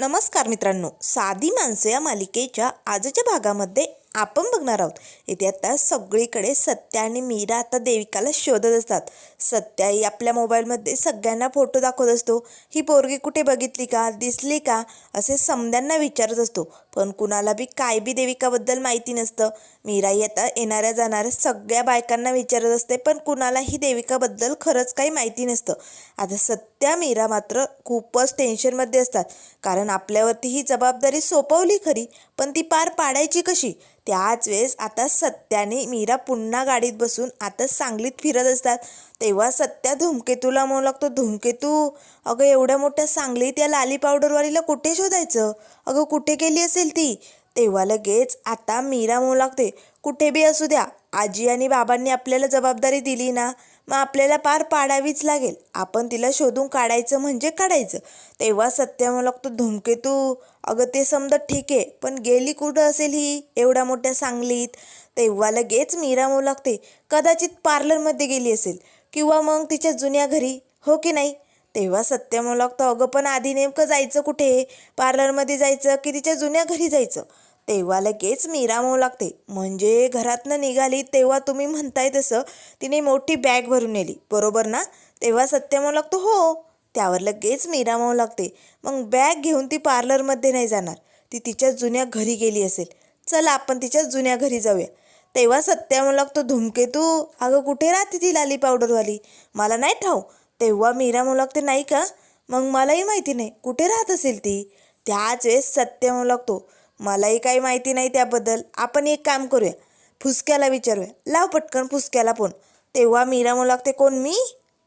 नमस्कार मित्रांनो साधी माणसं या मालिकेच्या आजच्या भागामध्ये आपण बघणार आहोत. येथे आता सगळीकडे सत्या आणि मीरा आता देविकाला शोधत असतात. सत्या ही आपल्या मोबाईलमध्ये सगळ्यांना फोटो दाखवत असतो. ही पोरगी कुठे बघितली का दिसली का असे समद्यांना विचारत असतो. पण कुणाला बी काय बी देविकाबद्दल माहिती नसतं. मीराही आता येणाऱ्या जाणाऱ्या सगळ्या बायकांना विचारत असते पण कुणालाही देविकाबद्दल खरंच काही माहिती नसतं. आता सत्या त्या मीरा मात्र खूपच टेन्शनमध्ये असतात. कारण आपल्यावरती ही जबाबदारी सोपवली खरी पण ती पार पाडायची कशी? त्याच वेळेस आता सत्याने मीरा पुन्हा गाडीत बसून आता सांगलीत फिरत असतात. तेव्हा सत्या धूमकेतूला म्हणू लागतो धूमकेतू अगं एवढ्या मोठ्या सांगलीत या लाली पावडरवालीला कुठे शोधायचं? अगं कुठे गेली असेल ती? तेव्हा लगेच आता मीरा म्हणू लागते कुठे बी असू द्या आजी आणि बाबांनी आपल्याला जबाबदारी दिली ना मग आपल्याला पार पाडावीच लागेल. आपण तिला शोधून काढायचं म्हणजे काढायचं. तेव्हा सत्या म्हणू लागतो धूमकेतू. अगं ते समजा ठीक आहे पण गेली कुठं असेल ही? एवढ्या मोठ्या सांगलीत. तेव्हा लगेच मीरा म्हणू लागते कदाचित पार्लरमध्ये गेली असेल किंवा मग तिच्या जुन्या घरी. हो की नाही? तेव्हा सत्य म्हणू अगं पण आधी नेमकं जायचं कुठे? पार्लरमध्ये जायचं की तिच्या जुन्या घरी जायचं? तेव्हा लगेच मीरा म्हणू लागते. म्हणजे घरातनं निघाली तेव्हा तुम्ही म्हणताय तसं तिने मोठी बॅग भरून नेली. बरोबर ना? तेव्हा सत्य लागतो हो. त्यावर लगेच मीरा म्हणू लागते. मग बॅग घेऊन ती पार्लरमध्ये नाही जाणार. ती तिच्या जुन्या घरी गेली असेल. चला आपण तिच्या जुन्या घरी जाऊया. तेव्हा सत्या लागतो धुमकेतू अगं कुठे राहते ती लाली पावडरवाली? मला नाही ठाऊ तेव्हा मीरा म्हणू लागते नाही का? मग मलाही माहिती नाही. कुठे राहत असेल ती? त्याच वेळेस सत्य म्हणू लागतो. मलाही काही माहिती नाही त्याबद्दल. आपण एक काम करूया. फुसक्याला विचारूया. लाव पटकन फुसक्याला फोन. तेव्हा मीरा म्हणू लागते कोण मी?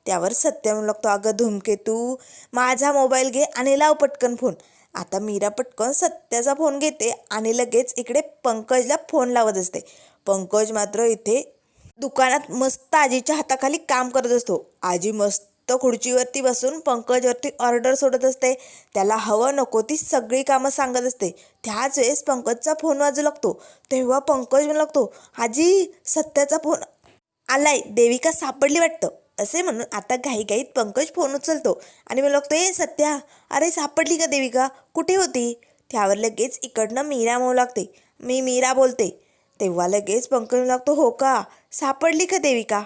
त्यावर सत्य म्हणू लागतो अगं धूमकेतू माझा मोबाईल घे आणि लाव पटकन फोन. आता मीरा पटकन सत्याचा फोन घेते आणि लगेच इकडे पंकजला फोन लावत असते. पंकज मात्र इथे दुकानात मस्त आजीच्या हाताखाली काम करत असतो. आजी मस्त खुर्चीवरती बसून पंकजवरती ऑर्डर सोडत असते. त्याला हवं नको ती सगळी कामं सांगत असते. त्याच वेळेस पंकजचा फोन वाजू लागतो. तेव्हा पंकज म्हणू लागतो आजी सत्याचा फोन आलाय. देविका सापडली वाटतं. असे म्हणून आता घाईघाईत पंकज फोन उचलतो आणि मला लागतो ए सत्या अरे सापडली का देविका? कुठे होती? त्यावर लगेच इकडनं मीरा म्हणू लागते. मी मीरा बोलते. तेव्हा लगेच पंकज म्हणू लागतो हो का? सापडली का देविका?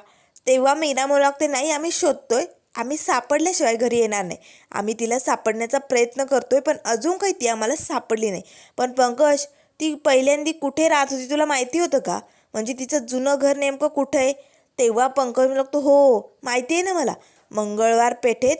तेव्हा मीरा म्हणू लागते नाही आम्ही शोधतोय. आम्ही सापडल्याशिवाय घरी येणार नाही. आम्ही तिला सापडण्याचा प्रयत्न करतोय पण अजून काही ती आम्हाला सापडली नाही. पण पंकज ती पहिल्यांदी कुठे राहत होती तुला माहिती होतं का? म्हणजे तिचं जुनं घर नेमकं कुठं आहे? तेव्हा पंकज म्हणू लागतो हो माहिती आहे ना मला. मंगळवार पेठेत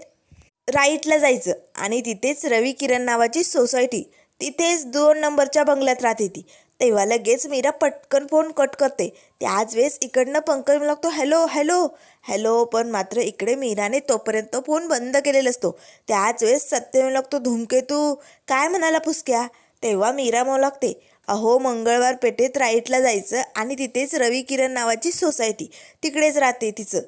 राईटला जायचं आणि तिथेच रवी किरण नावाची सोसायटी तिथेच दोन नंबरच्या बंगल्यात राहते ती तेव्हा लगेच मीरा पटकन फोन कट करते. त्याच वेळेस इकडनं पंकज लागतो हॅलो हॅलो हॅलो पण मात्र इकडे मीराने तोपर्यंत फोन बंद केलेला असतो. त्याच वेळेस सत्य लागतो धुमकेतू काय म्हणाला पुसक्या तेव्हा मीरा म्हणू लागते अहो मंगळवार पेठेत राईटला जायचं आणि तिथेच रवी किरण नावाची सोसायटी तिकडेच राहते तिचं.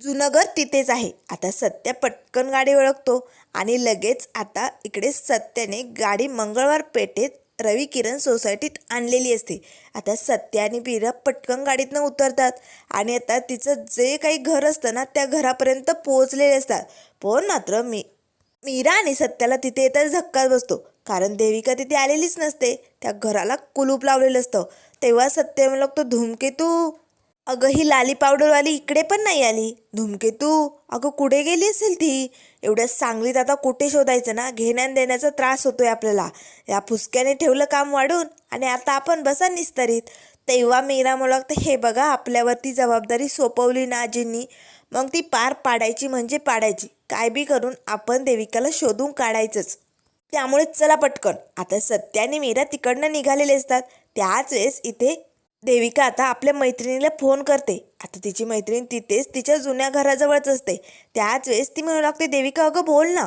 जुनं घर तिथेच आहे. आता सत्या पटकन गाडी ओळखतो आणि लगेच आता इकडे सत्याने गाडी मंगळवार पेठेत रवी किरण सोसायटीत आणलेली असते. आता सत्या आणि बिरा पटकन गाडीतनं उतरतात आणि आता तिचं जे काही घर असतं ना त्या घरापर्यंत पोहोचलेले असतात. पण मात्र मी मीरा आणि सत्याला तिथे येताच धक्काच बसतो. कारण देविका तिथे आलेलीच नसते. त्या घराला कुलूप लावलेलं असतं. तेव्हा सत्य म्हणलं तो धूमकेतू अगं ही लाली पावडरवाली इकडे पण नाही आली. धुमकेतू अगं कुठे गेली असेल ती? एवढ्या सांगलीत आता कुठे शोधायचं ना? घेण्यान देण्याचा त्रास होतोय आपल्याला. या फुसक्याने ठेवलं काम वाढून आणि आता आपण बसा निस्तरीत. तेव्हा मीरा मला वाटतं हे बघा आपल्यावरती जबाबदारी सोपवली ना आजींनी मग ती पार पाडायची म्हणजे पाडायची. काय बी करून आपण देविकाला शोधून काढायचंच. त्यामुळे चला पटकन. आता सत्याने मीरा तिकडनं निघालेले असतात. त्याच वेळेस इथे देविका आता आपल्या मैत्रिणीला फोन करते. आता तिची मैत्रीण तिथेच तिच्या जुन्या घराजवळच असते. त्याच वेळेस ती म्हणू लागते देविका अगं बोल ना.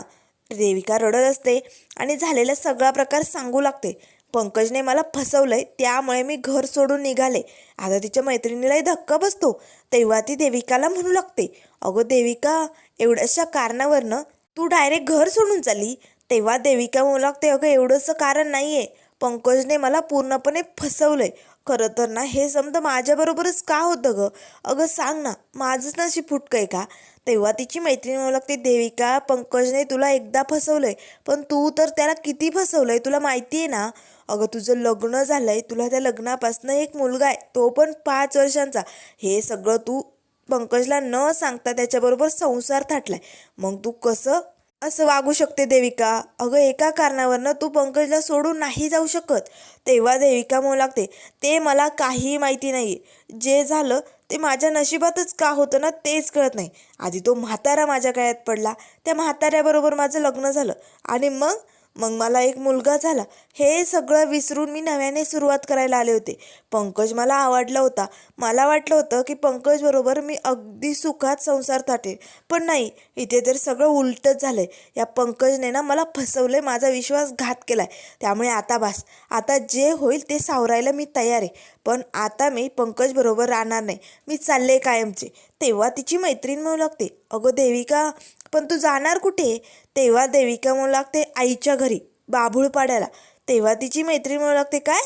देविका रडत असते आणि झालेला सगळा प्रकार सांगू लागते. पंकजने मला फसवलंय त्यामुळे मी घर सोडून निघाले. आता तिच्या मैत्रिणीलाही धक्का बसतो. तेव्हा ती देविकाला म्हणू लागते अगं देविका एवढ्याशा कारणावरनं तू डायरेक्ट घर सोडून चालली? तेव्हा देविका म्हणू लागते अगं एवढंसं कारण नाही आहे पंकजने मला पूर्णपणे फसवलंय. खरं तर ना. हे समजा माझ्याबरोबरच का होतं गं? अगं सांग ना माझंच नशीब फुटकं आहे का? तेव्हा तिची मैत्रीण म्हणू लागते देविका पंकजने तुला एकदा फसवलंय पण तू तर त्याला किती फसवलंय तुला माहिती आहे ना? अगं तुझं लग्न झालंय तुला त्या लग्नापासनं एक मुलगा आहे तो पण पाच वर्षांचा. हे सगळं तू पंकजला न सांगता त्याच्याबरोबर संसार थाटलाय. मग तू कसं असं वागू शकते देविका. अगं एका कारणावरनं तू पंकजला सोडून नाही जाऊ शकत. तेव्हा देविका म्हणू लागते ते मला काही माहिती नाही जे झालं ते माझ्या नशिबातच का होतं ना तेच कळत नाही. आधी तो म्हातारा माझ्या काळात पडला. त्या म्हाताऱ्याबरोबर माझं लग्न झालं. आणि मग मग मला एक मुलगा झाला. हे सगळं विसरून मी नव्याने सुरुवात करायला आले होते. पंकज मला आवडला होता. मला वाटलं होतं की पंकजबरोबर मी अगदी सुखात संसार थाटेन पण नाही इथे तर सगळं उलटच झालंय. या पंकजने ना मला फसवलं आहे माझा विश्वासघात केला आहे त्यामुळे आता बास. आता जे होईल ते सावरायला मी तयार आहे. पण आता मी पंकजबरोबर राहणार नाही. मी चालले कायमचे. तेव्हा तिची मैत्रीण म्हणू लागते. अगं देविका पण तू जाणार कुठे? तेव्हा देविका म्हणू लागते आईच्या घरी बाभूळ पाड्याला तेव्हा तिची मैत्रीण म्हणू लागते काय?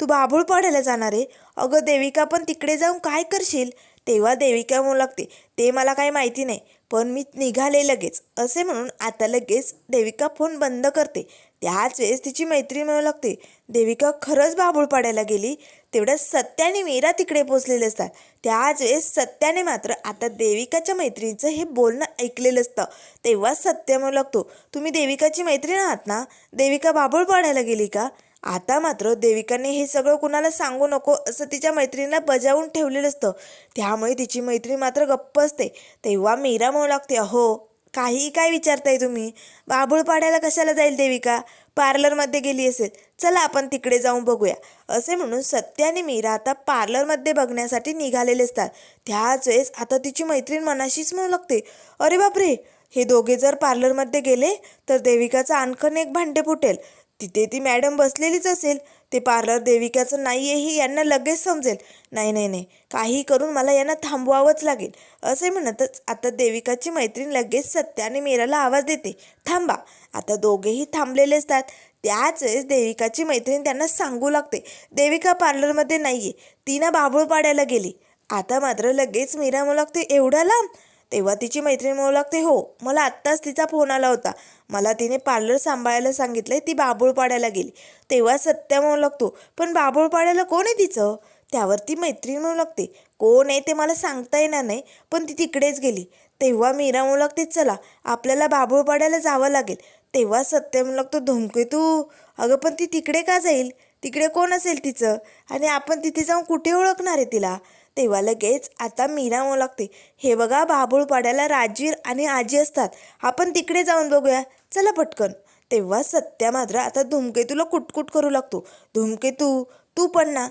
तू बाभूळ पाड्याला जाणार आहे? अगं देविका पण तिकडे जाऊन काय करशील? तेव्हा देविका म्हणू लागते ते मला काही माहिती नाही पण मी निघाले लगेच. असे म्हणून आता लगेच देविका फोन बंद करते. त्याच वेळेस तिची मैत्रीण मिळू लागते देविका खरंच बाबूळ पाडायला गेली? तेवढ्या सत्याने मीरा तिकडे पोचलेले असतात. त्याच वेळेस सत्याने मात्र आता देविकाच्या मैत्रिणीचं हे बोलणं ऐकलेलं असतं. तेव्हा सत्य म्हणू लागतो तुम्ही देविकाची मैत्रीण आहात ना? देविका बाबूळ पाडायला गेली का? आता मात्र देविकाने हे सगळं कुणाला सांगू नको असं तिच्या मैत्रिणीला बजावून ठेवलेलं असतं. त्यामुळे तिची मैत्रीण मात्र गप्प असते. तेव्हा मीरा म्हणू लागते अहो काही काय विचारताय तुम्ही? बाबूळ पाडायला कशाला जाईल देविका? पार्लरमध्ये गेली असेल चला आपण तिकडे जाऊन बघूया. असे म्हणून सत्य आणि मीरा आता पार्लरमध्ये बघण्यासाठी निघालेले असतात. त्याच वेळेस आता तिची मैत्रीण मनाशीच म्हणू लागते अरे बापरे हे दोघे जर पार्लरमध्ये गेले तर देविकाचं आणखीन एक भांडे फुटेल. तिथे ती मॅडम बसलेलीच असेल. ते पार्लर देविकाचं नाही आहे हे यांना लगेच समजेल. नाही नाही नाही काही करून मला यांना थांबवावंच लागेल. असे म्हणतच आता देविकाची मैत्रीण लगेच सत्य आणि मीराला आवाज देते. थांबा आता दोघेही थांबलेले असतात त्याच वेळेस देविकाची मैत्रीण त्यांना सांगू लागते. देविका पार्लरमध्ये नाही आहे ती ना बाबूळ पाड्याला गेली. आता मात्र लगेच मीरा म्हणू लागते एवढा लांब? तेव्हा तिची मैत्रीण म्हणू लागते हो मला आत्ताच तिचा फोन आला होता. मला तिने पार्लर सांभाळायला सांगितलंय ती बाबुळपाड्याला गेली. तेव्हा सत्या म्हणू लागतो पण बाबुळपाड्याला कोण आहे तिचं? त्यावर ती मैत्रीण म्हणू लागते कोण आहे ते मला सांगता येणार नाही पण ती तिकडेच गेली. तेव्हा मीरा म्हणू लागते चला आपल्याला बाबुळपाड्याला जावं लागेल. तेव्हा सत्य म्हणू लागतो धुमके तू अगं पण ती तिकडे का जाईल? तिकडे कोण असेल तिचं? आणि आपण तिथे जाऊन कुठे ओळखणार आहे तिला? तेव्हा लगेच आता मीरा म्हणू लागते हे बघा बाबुळपाड्याला राजवीर आणि आजी असतात आपण तिकडे जाऊन बघूया. चला पटकन. तेव्हा सत्या मात्र आता धुमकेतूला कुटकुट करू लागतो. धुमकेतू तू पण ना.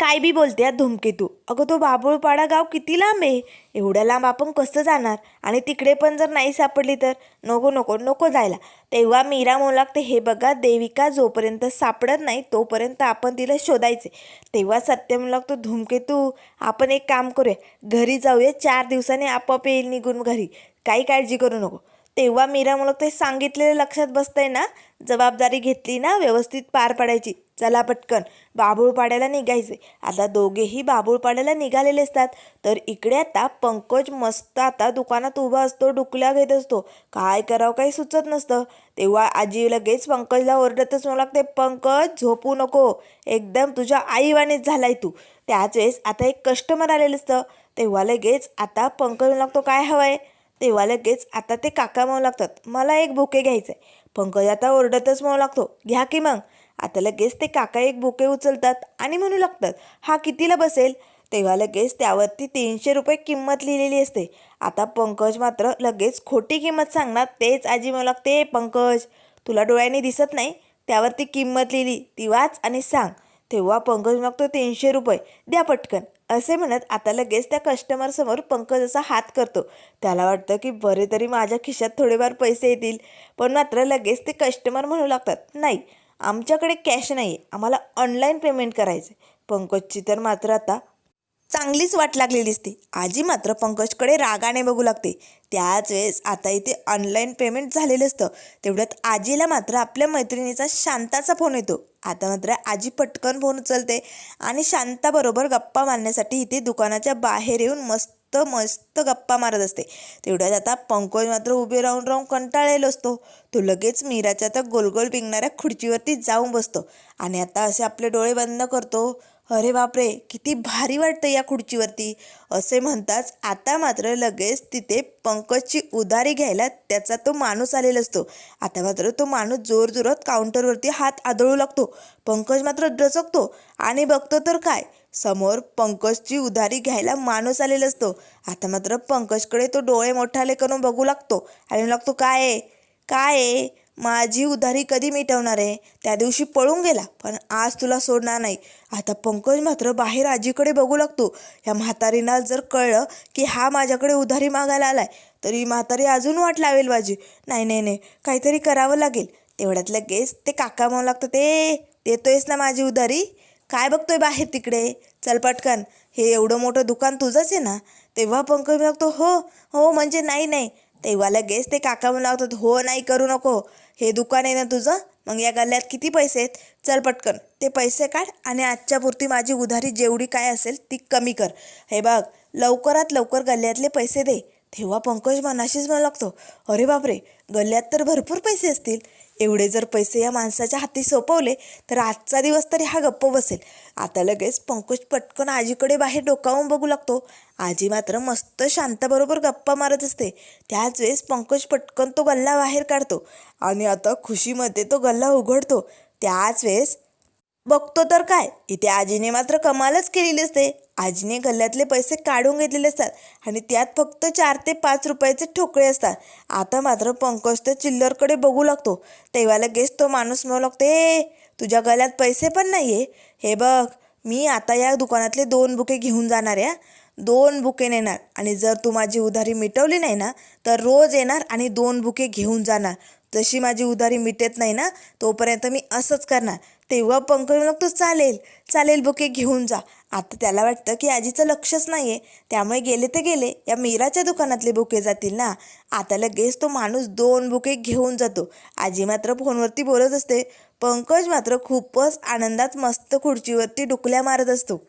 काय बी बोलते या धुमकेतू. अगं तो बाबुळपाडा गाव किती लांब आहे. एवढ्या लांब आपण कसं जाणार? आणि तिकडे पण जर नाही सापडली तर? नको नको नको जायला. तेव्हा मीरा म्हणू लागते हे बघा देविका जोपर्यंत सापडत नाही तोपर्यंत आपण तिला शोधायचे. तेव्हा सत्य म्हणू लागतो धुमकेतू आपण एक काम करूया. घरी जाऊया चार दिवसांनी आपोआप येईल निघून घरी. काही काळजी करू नको. तेव्हा मीरा मुलं ते सांगितलेलं लक्षात बसतंय ना जबाबदारी घेतली ना व्यवस्थित पार पाडायची. चला पटकन बाबूळपाड्याला निघायचे. आता दोघेही बाबूळपाड्याला निघालेले असतात. तर इकडे आता पंकज मस्त आता दुकानात उभा असतो डुकल्या घेत असतो. काय करावं काही सुचत नसतं. तेव्हा आजी लगेच पंकजला ओरडतच म्हणू लागते पंकज झोपू नको. एकदम तुझ्या आईवानीच झालाय तू. त्याच वेळेस आता एक कस्टमर आलेलं असतं. तेव्हा लगेच आता पंकज म्हणू लागतो काय हवंय? तेव्हा लगेच आता ते काका म्हणू लागतात मला एक बुके घ्यायचं आहे पंकज आता ओरडतच म्हणू लागतो. घ्या की मग. आता लगेच ते काका एक बुके उचलतात आणि म्हणू लागतात हा कितीला बसेल? तेव्हा लगेच त्यावरती तीनशे रुपये किंमत लिहिलेली असते. आता पंकज मात्र लगेच खोटी किंमत सांगणार तेच आजी म्हणू लागते पंकज तुला डोळ्याने दिसत नाही? त्यावरती किंमत लिहिली ती वाच आणि सांग. तेव्हा पंकज मागतो तीनशे रुपये द्या पटकन असे म्हणत आता लगेच त्या कस्टमरसमोर पंकज असा हात करतो. त्याला वाटतं की बरे तरी माझ्या खिशात थोडेफार पैसे येतील पण मात्र लगेच ते कस्टमर म्हणू लागतात नाही आमच्याकडे कॅश नाही आहे आम्हाला ऑनलाईन पेमेंट करायचं आहे पंकजची तर मात्र आता चांगलीच वाट लागलेली असते आजी मात्र पंकजकडे रागाने बघू लागते. त्याच वेळेस आता इथे ऑनलाईन पेमेंट झालेलं असतं. तेवढ्यात आजीला मात्र आपल्या मैत्रिणीचा शांताचा फोन येतो. आता मात्र आजी पटकन फोन उचलते आणि शांताबरोबर गप्पा मारण्यासाठी इथे दुकानाच्या बाहेर येऊन मस्त मस्त गप्पा मारत असते. तेवढ्यात आता पंकज मात्र उभे राहून राहून कंटाळलेलो असतो. तो लगेच मीराच्या त्या गोलगोल पिंगणाऱ्या खुर्चीवरती जाऊन बसतो आणि आता असे आपले डोळे बंद करतो. अरे बापरे किती भारी वाटतं या खुर्चीवरती. असे म्हणताच आता मात्र लगेच तिथे पंकजची उधारी घ्यायला त्याचा तो माणूस आलेला असतो. आता मात्र तो माणूस जोरजोरात काउंटरवरती हात आदळू लागतो. पंकज मात्र डचकतो आणि बघतो तर काय? समोर पंकजची उधारी घ्यायला माणूस आलेला असतो. आता मात्र पंकजकडे तो डोळे मोठाले करून बघू लागतो. आणि लागतो काय आहे? काय आहे? माझी उधारी कधी मिटवणार आहे? त्या दिवशी पळून गेला पण आज तुला सोडणार नाही. आता पंकज मात्र बाहेर आजीकडे बघू लागतो. या म्हातारीला जर कळलं की हा माझ्याकडे उधारी मागायला आलाय तरी म्हातारी अजून वाट लावेल माझी. नाही नाही नाही. काहीतरी करावं लागेल. तेवढ्यात लगेच ते काका म्हणू लागतं ते देतोयस ना माझी उधारी? काय बघतोय बाहेर तिकडे? चल पटकन. हे एवढं मोठं दुकान तुझंच आहे ना? तेव्हा पंकज लागतो हो हो म्हणजे नाही नाही. तेव्हा लगेच ते काका म्हणू लागतात हो नाही करू नको. हे दुकान आहे ना तुझं? मग या गल्ल्यात किती पैसे आहेत? चल पटकन. ते पैसे काढ आणि आजच्या पुरती माझी उधारी जेवढी काय असेल ती कमी कर. हे बघ लवकरात लवकर गल्ल्यातले पैसे दे. तेव्हा पंकज मनाशीच म्हणू लागतो अरे बापरे गल्ल्यात तर भरपूर पैसे असतील. एवढे जर पैसे या माणसाच्या हाती सोपवले तर आजचा दिवस तरी हा गप्प बसेल. आता लगेच पंकज पटकन आजीकडे बाहेर डोकावून बघू लागतो. आजी मात्र मस्त शांताबरोबर गप्पा मारत असते. त्याच वेळेस पंकज पटकन तो गल्ला बाहेर काढतो आणि आता खुशीमध्ये तो गल्ला उघडतो. त्याच वेळेस बघतो तर काय इथे आजीने मात्र कमालच केलेली असते. आजीने गल्ल्यातले पैसे काढून घेतलेले असतात आणि त्यात फक्त चार ते पाच रुपयाचे ठोकळे असतात. आता मात्र पंकज त्या चिल्लरकडे बघू लागतो. तेव्हा लगेच तो माणूस म्हणू लागतो ए तुझ्या गळ्यात पैसे पण नाही आहे हे बघ मी आता या दुकानातले दोन बुके घेऊन जाणार आहे दोन बुके नेणार. आणि जर तू माझी उधारी मिटवली नाही ना तर रोज येणार आणि दोन बुके घेऊन जाणार. जशी माझी उधारी मिटत नाही ना तोपर्यंत मी असंच करणार. तेव्हा पंकज म्हणतो चालेल चालेल बुके घेऊन जा. आता त्याला वाटतं की आजीचं लक्षच नाही आहे त्यामुळे गेले ते गेले. या मीराच्या दुकानातले बुके जातील ना. आता लगेच तो माणूस दोन बुके घेऊन जातो. आजी मात्र फोनवरती बोलत असते. पंकज मात्र खूपच आनंदात मस्त खुर्चीवरती डुकल्या मारत असतो.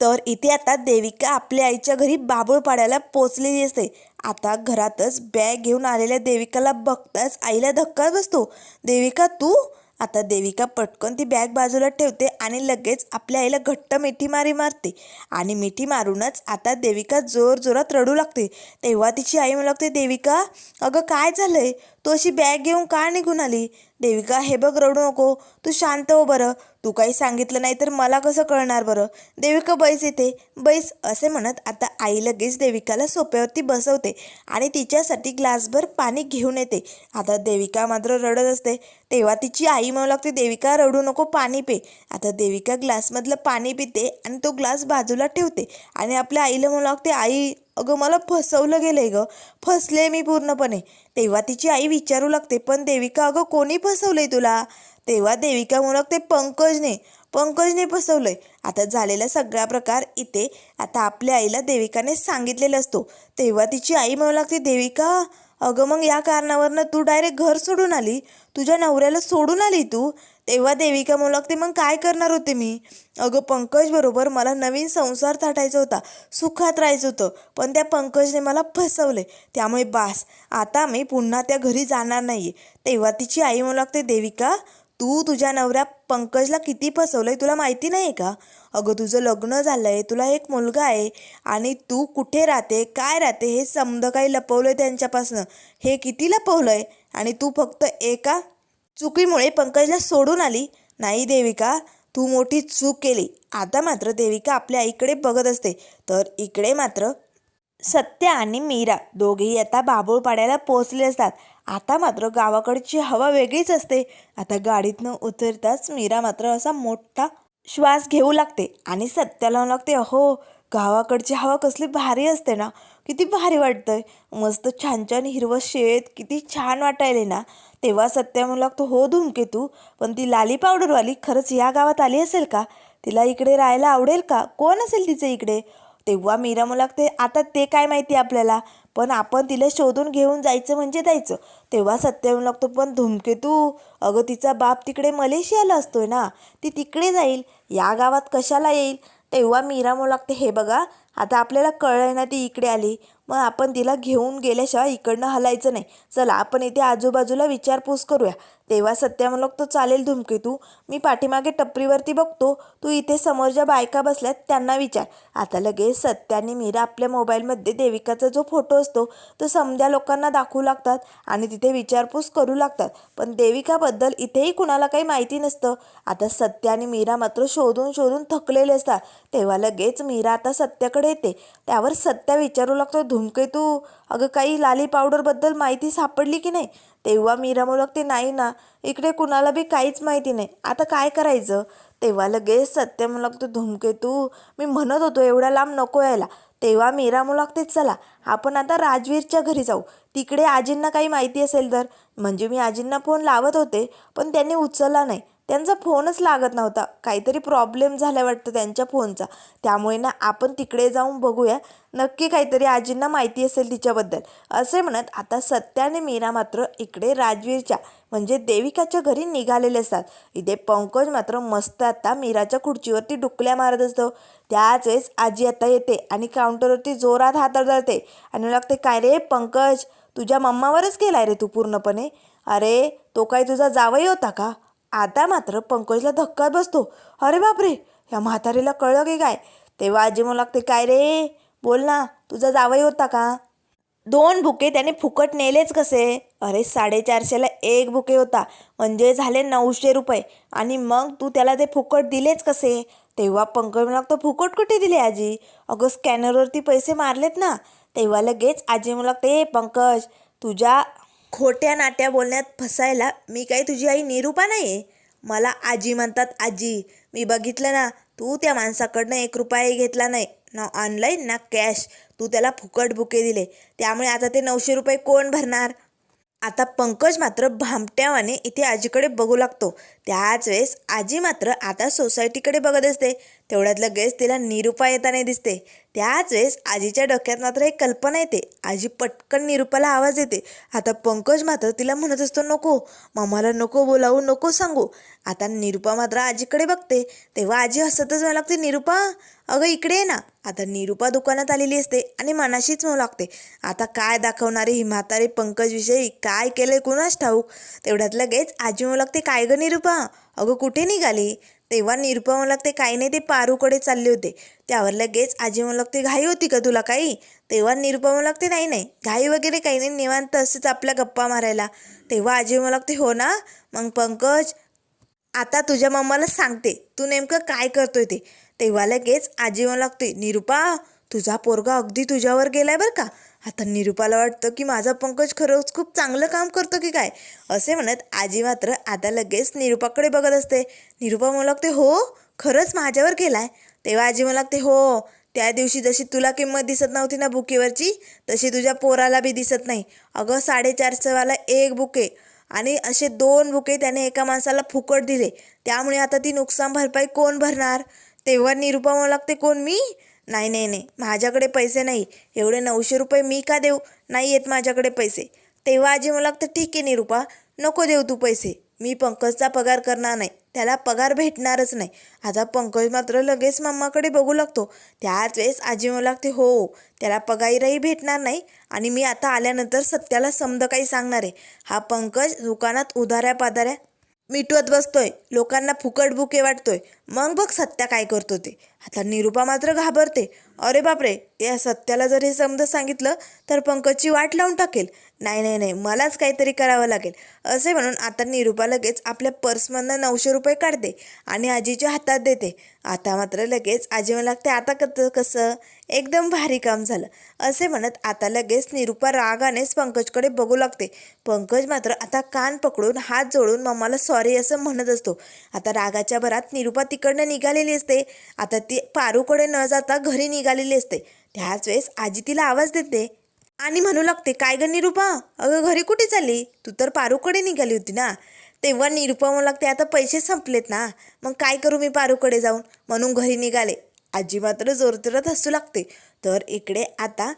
तर इथे आता देविका आपल्या आईच्या घरी बाबूळ पाड्याला पोचलेली असते. आता घरातच बॅग घेऊन आलेल्या देविकाला बघताच आईला धक्का बसतो. देविका तू? आता देविका पटकन ती बॅग बाजूला ठेवते आणि लगेच आपल्या आईला घट्ट मिठी मारी मारते. आणि मिठी मारूनच आता देविका जोर जोरात रडू लागते. तेव्हा तिची आई म्हणू लागते देविका अगं काय झालंय? तू अशी बॅग घेऊन का निघून आली? देविका हे बघ रडू नको. तू शांत हो बरं. तू काही सांगितलं नाही तर मला कसं कळणार बरं? देविका बैस येते. बैस असे म्हणत आता आई लगेच देविकाला सोप्यावरती बसवते आणि तिच्यासाठी ग्लासभर पाणी घेऊन येते. आता देविका मात्र रडत असते. तेव्हा तिची आई म्हणू लागते देविका रडू नको पाणी पे. आता देविका ग्लासमधलं पाणी पिते आणि तो ग्लास बाजूला ठेवते आणि आपल्या आईला म्हणू लागते आई अगं मला फसवलं गेलंय गं. फसले मी पूर्णपणे. तेव्हा तिची आई विचारू लागते पण देविका अगं कोणी फसवलंय तुला? तेव्हा देविका म्हणू लागते पंकजने पंकजने फसवलंय. आता झालेला सगळा प्रकार इथे आता आपल्या आईला देविकाने सांगितलेला असतो. तेव्हा तिची आई म्हणू लागते देविका अगं मग या कारणावरनं तू डायरेक्ट घर सोडून आली? तुझ्या नवऱ्याला सोडून आली तू? तेव्हा देविका म्हणू लागते मग काय करणार होते मी? अगं पंकज बरोबर मला नवीन संसार थाटायचा होता सुखात राहायचं होतं पण त्या पंकजने मला फसवले. त्यामुळे बास आता मी पुन्हा त्या घरी जाणार नाही तेव्हा तिची आई म्हणू लागते देविका तू तुझ्या नवऱ्या पंकजला किती फसवलंय तुला माहिती नाही का? अगं तुझं लग्न झालंय तुला एक मुलगा आहे आणि तू कुठे राहते काय राहते हे समद काही लपवलंय त्यांच्यापासनं. हे किती लपवलंय आणि तू फक्त एका चुकीमुळे पंकजला सोडून आली. नाही देविका तू मोठी चूक केली. आता मात्र देविका आपल्या आईकडे बघत असते. तर इकडे मात्र सत्य आणि मीरा दोघेही आता बाबूळपाड्याला पोहोचले असतात. आता मात्र गावाकडची हवा वेगळीच असते. आता गाडीतनं उतरताच मीरा मात्र असा मोठा श्वास घेऊ लागते आणि सत्याला म्हणू लागते अहो गावाकडची हवा कसली भारी असते ना. किती भारी वाटतंय. मस्त छान छान हिरवं शेत किती छान वाटायले ना. तेव्हा सत्या म्हणू लागतो हो धुमकेतू पण ती लाली पावडरवाली खरंच या गावात आली असेल का? तिला इकडे राहायला आवडेल का? कोण असेल तिचं इकडे? तेव्हा मीरा म्हणू लागते आता ते काय माहिती आपल्याला पण आपण तिला शोधून घेऊन जायचं म्हणजे जायचं. तेव्हा सत्य म्हणू लागतो पण धुमकेतू अगं तिचा बाप तिकडे मलेशियाला असतोय ना ती तिकडे जाईल या गावात कशाला येईल? तेव्हा मीरा म्हणू लागते हे बघा आता आपल्याला कळलं ना ती इकडे आली. मग आपण तिला घेऊन गेल्याशिवाय इकडनं हलायचं नाही. चला आपण इथे आजूबाजूला विचारपूस करूया. तेव्हा सत्या म्हणू चालेल धुमकेतू मी पाठीमागे टपरीवरती बघतो. तू इथे समोर ज्या बायका बसल्यात त्यांना विचार. आता लगेच सत्या आणि मीरा आपल्या मोबाईलमध्ये देविकाचा जो फोटो असतो तो समध्या लोकांना दाखवू लागतात आणि तिथे विचारपूस करू लागतात. पण देविकाबद्दल इथेही कुणाला काही माहिती नसतं. आता सत्या आणि मीरा मात्र शोधून शोधून थकलेले असतात. तेव्हा लगेच मीरा आता सत्याकडे येते. त्यावर सत्या विचारू लागतो धुमकेतू अगं काही लाली पावडरबद्दल माहिती सापडली की नाही? तेव्हा मीरा मुलगते नाही ना इकडे कुणाला बी काहीच माहिती नाही. आता काय करायचं? तेव्हा लगेच सत्य मुलगतो धुमकेतू मी म्हणत होतो एवढ्या लांब नको यायला. तेव्हा मीरा म्हणू चला आपण आता राजवीरच्या घरी जाऊ. तिकडे आजींना काही माहिती असेल तर. म्हणजे मी आजींना फोन लावत होते पण त्यांनी उचलला नाही. त्यांचा फोनच लागत नव्हता. काहीतरी प्रॉब्लेम झाला वाटतं त्यांच्या फोनचा. त्यामुळे ना आपण तिकडे जाऊन बघूया. नक्की काहीतरी आजींना माहिती असेल तिच्याबद्दल. असे म्हणत आता सत्याने मीरा मात्र इकडे राजवीरच्या म्हणजे देविकाच्या घरी निघालेले असतात. इथे पंकज मात्र मस्त आता मीराच्या खुर्चीवरती डुकल्या मारत असतो. त्याच वेळेस आजी आता येते आणि काउंटरवरती जोरात हात अडळते आणि लागते काय रे पंकज तुझ्या मम्मावरच केलाय रे तू पूर्णपणे? अरे तो काय तुझा जावई होता का? आता मात्र पंकजला धक्का बसतो. अरे बापरे ह्या म्हातारीला कळलं की काय? तेव्हा आजी म्हणू लागते काय रे? बोल ना तुझा जावई होता का? दोन बुके त्याने फुकट नेलेच कसे? अरे साडेचारशेला एक बुके होता. म्हणजे झाले नऊशे रुपये. आणि मग तू त्याला ते फुकट दिलेच कसे? तेव्हा पंकज म्हणू लागतो फुकट कुठे दिले आजी? अगं स्कॅनरवरती पैसे मारलेत ना. तेव्हा लगेच आजी म्हणू लागते पंकज तुझ्या खोट्या नाट्या बोलण्यात फसायला मी काही तुझी आई निरूपा नाही आहे मला आजी म्हणतात आजी मी बघितलं ना तू त्या माणसाकडनं एक रुपयाही घेतला नाही. ना ऑनलाईन ना कॅश तू त्याला फुकट बुके दिले. त्यामुळे आता ते नऊशे रुपये कोण भरणार? आता पंकज मात्र भामट्यावाने इथे आजीकडे बघू लागतो. त्याच वेळेस आजी मात्र आता सोसायटीकडे बघत असते. तेवढ्यात लगेच तिला निरुपा येताना दिसते. त्याच वेळेस आजीच्या डोक्यात मात्र एक कल्पना येते. आजी पटकन निरुपाला आवाज येते आता पंकज मात्र तिला म्हणत असतो नको मामाला नको बोलावू नको सांगू. आता निरुपा मात्र आजीकडे बघते. तेव्हा आजी हसतच मला लागते निरुपा अगं इकडे ना. आता निरुपा दुकानात आलेली असते आणि मनाशीच म्हणू लागते आता काय दाखवणारे ही म्हातारी पंकजविषयी काय केलंय कुणाच ठाऊक? तेवढ्यात लगेच आजी म्हणू लागते काय गं निरुपा? अगं कुठे निघाली? तेव्हा निरुपा म्हणू लागते काही नाही ते पारूकडे चालले होते. त्यावर लगेच आजी म्हणू लागते घाई होती का तुला काही? तेव्हा निरुपा म्हणू लागते नाही नाही घाई वगैरे काही नाही निवांत असंच आपल्या गप्पा मारायला. तेव्हा आजी म्हणू लागते हो ना मग पंकज आता तुझ्या मम्माला सांगते तू नेमकं काय करतोय ते? तेव्हा लगेच आजी म्हणू लागते निरुपा तुझा पोरगा अगदी तुझ्यावर गेलाय बरं का. आता निरुपाला वाटतं की माझा पंकज खरंच खूप चांगलं काम करतो की काय? असे म्हणत आजी मात्र आता लगेच निरुपाकडे बघत असते. निरूपा म्हणू लागते हो खरंच माझ्यावर गेलाय तेव्हा आजी म्हणू लागते हो त्या दिवशी जशी तुला किंमत दिसत नव्हती ना बुकेवरची तशी तुझ्या पोराला बी दिसत नाही. अगं साडेचारशेवाला एक बुके आणि असे दोन बुके त्याने एका माणसाला फुकट दिले. त्यामुळे आता ती नुकसान भरपाई कोण भरणार? तेव्हा निरुपा म्हणू लागते कोण मी? नाही नाही नाही. माझ्याकडे पैसे नाही. एवढे नऊशे रुपये मी का देऊ? नाही येत माझ्याकडे पैसे. तेव्हा आजी मला लागतं ठीक आहे निरुपा नको देऊ तू पैसे. मी पंकजचा पगार करणार नाही. त्याला पगार भेटणारच नाही. आता पंकज मात्र लगेच मम्माकडे बघू लागतो. त्याच वेळेस आजी म्हणू लागते हो त्याला पगारही भेटणार नाही आणि मी आता आल्यानंतर सत्याला समद काही सांगणार आहे. हा पंकज दुकानात उधाऱ्या पाधाऱ्या मिटवत बसतोय. लोकांना फुकट बुके वाटतोय. मग बघ सत्या काय करतो ते. आता निरुपा मात्र घाबरते. अरे बापरे या सत्याला जर हे समजत सांगितलं तर पंकजची वाट लावून टाकेल. नाही नाही नाही मलाच काहीतरी करावं लागेल. असे म्हणून आता निरुपा लगेच आपल्या पर्समधनं नऊशे रुपये काढते आणि आजीच्या हातात देते. आता मात्र लगेच आजी मला लागते आता कसं कसं? एकदम भारी काम झालं. असे म्हणत आता लगेच निरुपा रागानेच पंकजकडे बघू लागते. पंकज मात्र आता कान पकडून हात जोडून मम्माला सॉरी असं म्हणत असतो. आता रागाच्या भरात निरुपा तिकडनं निघालेली असते. आता ती पारूकडे न जाता घरी निघालेली असते. त्याच वेळेस आजी तिला आवाज देते. आणि म्हणू लागते काय ग निरुपा? अगं घरी कुठे चालली? तू तर पारूकडे निघाली होती ना. तेव्हा निरुपा म्हणू लागते आता पैसे संपलेत ना. मग काय करू मी पारूकडे जाऊन? म्हणून घरी निघाले. आजी मात्र जोरजोरात हसू लागते. तर इकडे आता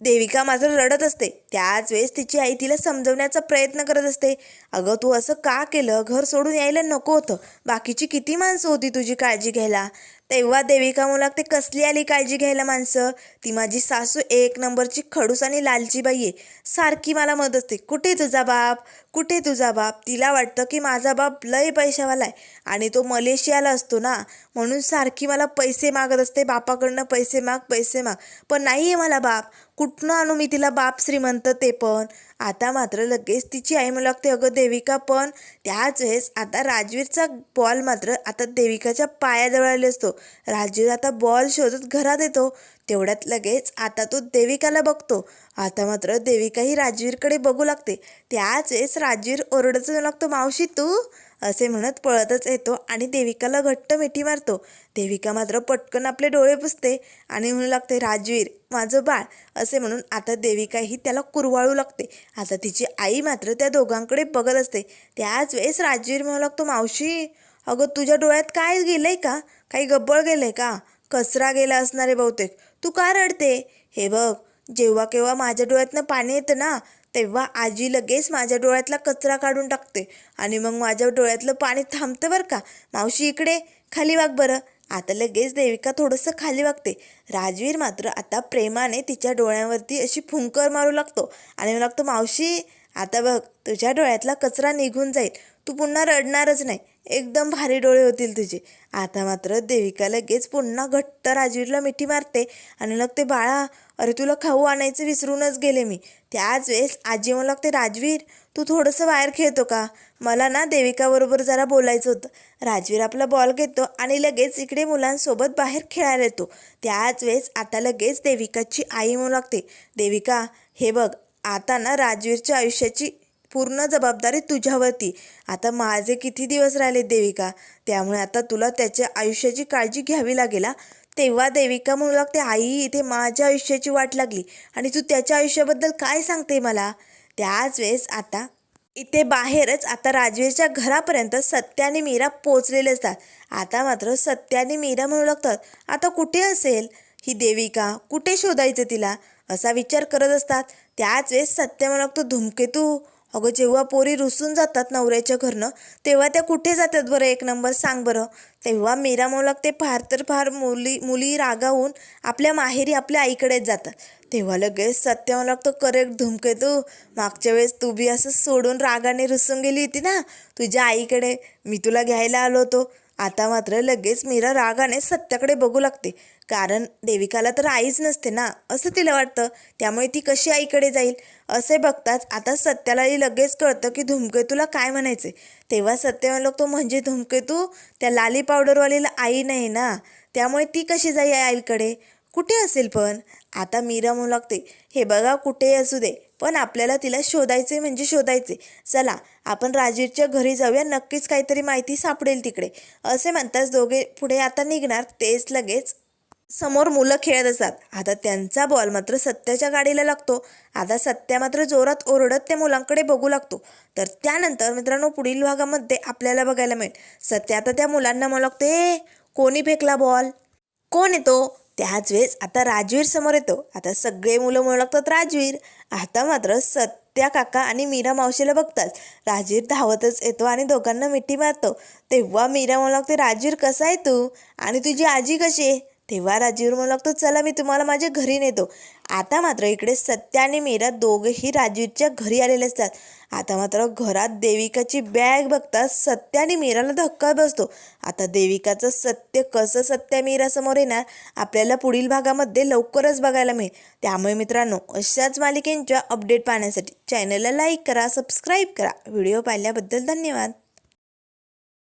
देविका मात्र रडत असते. त्याच वेळेस तिची आई तिला समजवण्याचा प्रयत्न करत असते. अगं तू असं का केलं? घर सोडून यायला नको होतं. बाकीची किती माणसं होती तुझी काळजी घ्यायला? तेव्हा देविका मुलाक ते कसली आली काळजी घ्यायला माणसं? ती माझी सासू एक नंबरची खडूस आणि लालची बाई आहे. सारखी मला मदत असते कुठे तुझा बाप? कुठे तुझा बाप? तिला वाटतं की माझा बाप लय पैशावाला आहे आणि तो मलेशियाला असतो ना. म्हणून सारखी मला पैसे मागत असते. बापाकडनं पैसे माग पैसे माग. पण नाही आहे मला बाप. कुठनं आणू मी तिला बाप श्रीमंत ते पण? आता मात्र लगेच तिची आई म्हणू लागते अगं देविका पण त्याच वेळेस आता राजवीरचा बॉल मात्र आता देविकाच्या पायाजवळ आले असतो. राजवीर आता बॉल शोधत घरात येतो. तेवढ्यात लगेच आता तो देविकाला बघतो. आता मात्र देविका ही राजवीरकडे बघू लागते. त्याच वेळेस राजवीर ओरडत लागतो मावशी तू? असे म्हणत पळतच येतो आणि देविकाला घट्ट मिठी मारतो. देविका मात्र पटकन आपले डोळे पुसते आणि म्हणू लागते राजवीर माझं बाळ. असे म्हणून आता देविका ही त्याला कुरवाळू लागते. आता तिची आई मात्र त्या दोघांकडे बघत असते. त्याच वेळेस राजवीर म्हणू लागतो मावशी अगं तुझ्या डोळ्यात काय गेलंय का? काही गब्बळ गेलंय का? कचरा गेला असणारे बहुतेक. तू का रडते? हे बघ जेव्हा केव्हा माझ्या डोळ्यातनं पाणी येतं ना तेव्हा आजी लगेच माझ्या डोळ्यातला कचरा काढून टाकते. आणि मग माझ्या डोळ्यातलं पाणी थांबतं बरं का? मावशी इकडे खाली वाग बरं. आता लगेच देविका थोडंसं खाली वागते. राजवीर मात्र आता प्रेमाने तिच्या डोळ्यावरती अशी फुंकर मारू लागतो. आणि म्हणू लागतो मावशी आता बघ तुझ्या डोळ्यातला कचरा निघून जाईल. तू पुन्हा रडणारच नाही. एकदम भारी डोळे होतील तुझे. आता मात्र देविका लगेच पुन्हा घट्ट राजवीरला मिठी मारते आणि मग ते बाळा अरे तुला खाऊ आणायचं विसरूनच गेले मी. त्याच वेळेस आजी मला लागते राजवीर तू थोडंसं बाहेर खेळतो का? मला ना देविकाबरोबर जरा बोलायचं होतं. राजवीर आपला बॉल घेतो आणि लगेच इकडे मुलांसोबत बाहेर खेळायला येतो. त्याच वेळेस आता लगेच देविकाची आई म्हणू लागते. देविका हे बघ आता ना राजवीरच्या आयुष्याची पूर्ण जबाबदारी तुझ्यावरती. आता माझे किती दिवस राहिले देविका? त्यामुळे आता तुला त्याच्या आयुष्याची काळजी घ्यावी लागेल तेव्हा देविका म्हणू लागते आई इथे माझ्या आयुष्याची वाट लागली. आणि तू त्याच्या आयुष्याबद्दल काय सांगते मला? त्याच वेळेस आता इथे बाहेरच आता राजवीरच्या घरापर्यंत सत्या आणि मीरा पोचलेले असतात. आता मात्र सत्या आणि मीरा म्हणू लागतात आता कुठे असेल? ही देविका कुठे शोधायचं तिला? असा विचार करत असतात. त्याच वेळेस सत्य म्हणू तो. धुमकेतू अगं जेव्हा पोरी रुसून जातात नवऱ्याच्या घरनं तेव्हा त्या कुठे जातात बरं? एक नंबर सांग बरं. तेव्हा मीरा मोलक ते फार तर फार मुली मुली रागावून आपल्या माहेरी आपल्या आईकडेच जातात. तेव्हा लगेच सत्य मोलक लागतो करेक्ट धुमकेतू मागच्या वेळेस तू बी असं सोडून रागाने रुसून गेली होती ना तुझ्या आईकडे. मी तुला घ्यायला आलो होतो. आता मात्र लगेच मीरा रागाने सत्याकडे बघू लागते. कारण देविकाला तर आईच नसते ना असं तिला वाटतं. त्यामुळे ती कशी आईकडे जाईल? असे बघताच आता सत्यालाही लगेच कळतं की धूमकेतूला काय म्हणायचे तेव्हा सत्य म्हणलो तो म्हणजे धूमकेतू? त्या लाली पावडरवालीला आई नाही ना? त्यामुळे ती कशी जाईल आईकडे? कुठे असेल पण? आता मीरा म्हणू लागते हे बघा कुठेही असू दे. पण आपल्याला तिला शोधायचे म्हणजे शोधायचे. चला आपण राजीवच्या घरी जाऊया नक्कीच काहीतरी माहिती सापडेल तिकडे. असे म्हणताच दोघे पुढे आता निघणार तेच लगेच समोर मुलं खेळत असतात. आता त्यांचा बॉल मात्र सत्याच्या गाडीला लागतो. आता सत्या मात्र जोरात ओरडत त्या मुलांकडे बघू लागतो. तर त्यानंतर मित्रांनो पुढील भागामध्ये आपल्याला बघायला मिळेल. सत्या आता त्या मुलांना म्हणू लागते "ए, कोणी फेकला बॉल कोण येतो त्याच वेळेस आता राजवीर समोर येतो. आता सगळे मुलं म्हणू लागतात राजवीर आता मात्र सत्या काका आणि मीरा मावशीला बघतात. राजवीर धावतच येतो आणि दोघांना मिठी मारतो. तेव्हा मीरा म्हणू लागते राजवीर कसा आहे तू? आणि तुझी आजी कशी आहे? तेव्हा राजीवर म्हणू लागतो चला मी तुम्हाला माझ्या घरी नेतो. आता मात्र इकडे सत्या आणि मीरा दोघेही राजीवच्या घरी आलेले असतात. आता मात्र घरात देविकाची बॅग बघता सत्य आणि मीराला धक्का बसतो. आता देविकाचं सत्य कसं सत्य मीरासमोर येणार आपल्याला पुढील भागामध्ये लवकरच बघायला मिळेल. त्यामुळे मित्रांनो अशाच मालिकेंच्या अपडेट पाहण्यासाठी चॅनलला लाईक करा सबस्क्राईब करा. व्हिडिओ पाहिल्याबद्दल धन्यवाद.